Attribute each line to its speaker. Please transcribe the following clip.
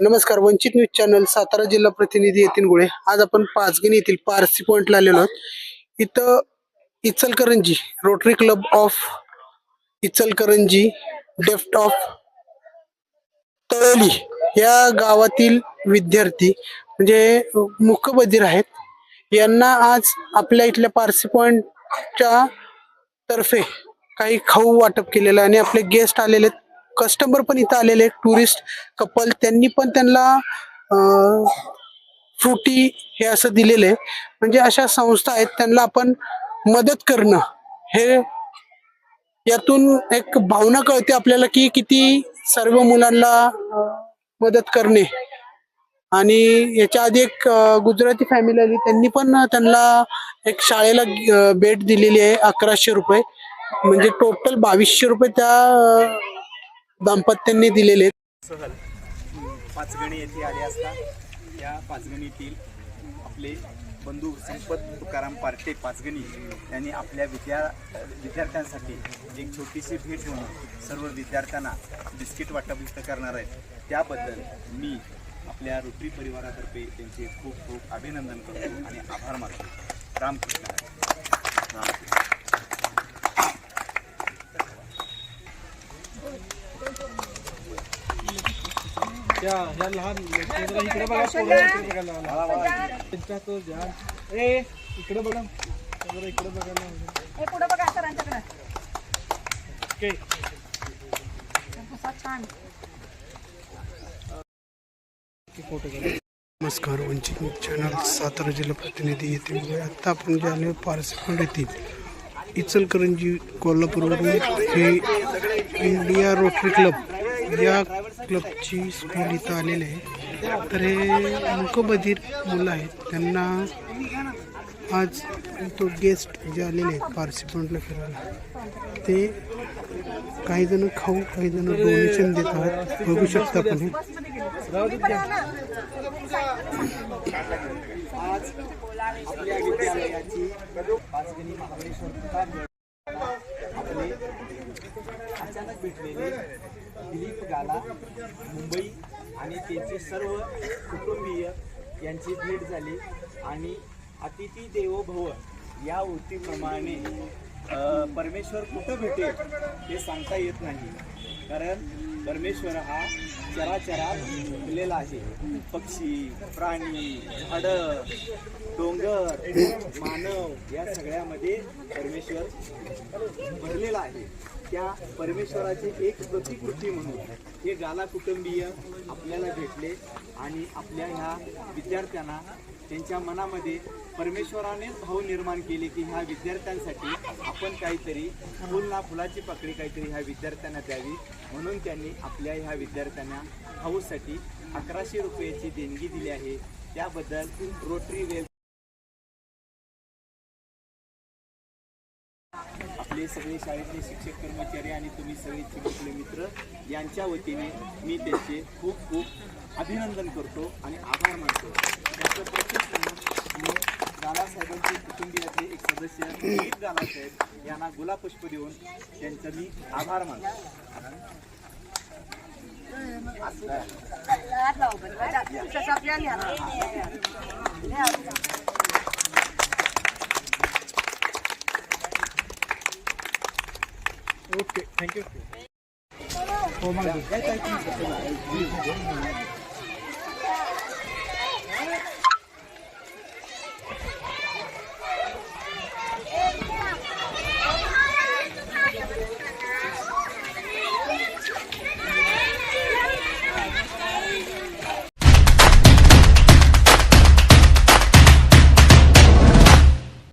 Speaker 1: नमस्कार वंचित news channel Satara जिल्हा प्रतिनिधी येतील गुळे. आज आपण पाचगणी येथील पारसी पॉइंटला आलेलो आहोत. इथं Ichalkaranji rotary club of Ichalkaranji डेफ्ट of Talali या गावातील विद्यार्थी म्हणजे मुखबधीर आहेत. यांना आज आपल्या इथल्या पारसी पॉइंटच्या तर्फे काही खाऊ वाटप केलेलं आहे आणि आपले गेस्ट आलेले आहेत. कस्टमर पण इथं आलेले टुरिस्ट कपल त्यांनी पण त्यांना फ्रुटी हे असं दिलेलं आहे. म्हणजे अशा संस्था आहेत त्यांना आपण मदत करणं हे यातून एक भावना कळते आपल्याला की किती सर्व मुलांना मदत करणे. आणि याच्या आधी एक गुजराती फॅमिली आली त्यांनी पण त्यांना एक शाळेला भेट दिलेली आहे अकराशे रुपये. म्हणजे टोटल बावीसशे रुपये त्या दाम्पत्यांनी दिलेले
Speaker 2: सहल. पाचगणी येथे आले असता या पाचगणीतील आपले बंधू संपत तुकाराम पार्टे पाचगणी यांनी आपल्या विद्या विद्यार्थ्यांसाठी एक छोटीशी भेट घेऊन सर्व विद्यार्थ्यांना बिस्किट वाटप इथं करणार आहेत. त्याबद्दल मी आपल्या रोटरी परिवारातर्फे त्यांचे खूप खूप अभिनंदन करतो आणि आभार मानतो. रामकृष्ण. रामकृष्ण.
Speaker 3: लहान इकडे बघा इकडे. त्यांच्या तो ध्यान. ए इकडे बघा. जरा इकडे बघायला लावा.
Speaker 4: हे पुढं बघा सरांच्याकडे
Speaker 3: ओके.
Speaker 4: छान.
Speaker 3: फ़ोटो काढा.
Speaker 1: नमस्कार वंचित न्यूज़ चॅनल सातारा जिल्हा प्रतिनिधी येथे आता आपण जे आले पारसी येथील इचलकरंजी कोल्हापूरवरून हे इंडिया रोटरी क्लब या क्लबची स्कूल इथं आलेले आहे. तर हे मुकबधीर मुलं आहेत. त्यांना आज तो गेस्ट जे आलेले आहेत पार्सिपंटला फिरायला ते काही जण खाऊ काही जण डोनेशन देत आहात. बघू शकता आपण हे.
Speaker 2: अचानक भेटलेली दिलीप गाला मुंबई आणि त्यांचे सर्व कुटुंबीय यांची भेट झाली. आणि अतिथी देवो भव या वृत्तीप्रमाणे परमेश्वर कुठं भेटेल हे सांगता येत नाही. कारण परमेश्वर हा चराचरात फुललेला आहे. पक्षी प्राणी झाडं डोंगर मानव या सगळ्यामध्ये परमेश्वर भरलेला आहे. त्या परमेश्वराची एक प्रतिकृती म्हणून हे गाला कुटुंबीय आपल्याला भेटले आणि आपल्या ह्या विद्यार्थ्यांना त्यांच्या मनामध्ये परमेश्वरानेच भाव निर्माण केले की ह्या विद्यार्थ्यांसाठी आपण काहीतरी फुल ना फुलाची पकडी काहीतरी ह्या विद्यार्थ्यांना द्यावी. म्हणून त्यांनी आपल्या ह्या विद्यार्थ्यांना भाऊसाठी अकराशे रुपयाची देणगी दिली आहे. त्याबद्दल रोटरी वेल आपले सगळे शाळेतले शिक्षक कर्मचारी आणि तुम्ही सगळे चिमुकले मित्र यांच्या वतीने मी त्यांचे खूप खूप अभिनंदन करतो आणि आभार मानतो त्याचं प्रत्येक मी दादासाहेबांचे कुटुंबियाचे एक सदस्य दिलीप दादासाहेब यांना गुलापुष्प देऊन त्यांचा मी आभार मानतो
Speaker 3: Okay. Thank you. Thank you. Thank Thank you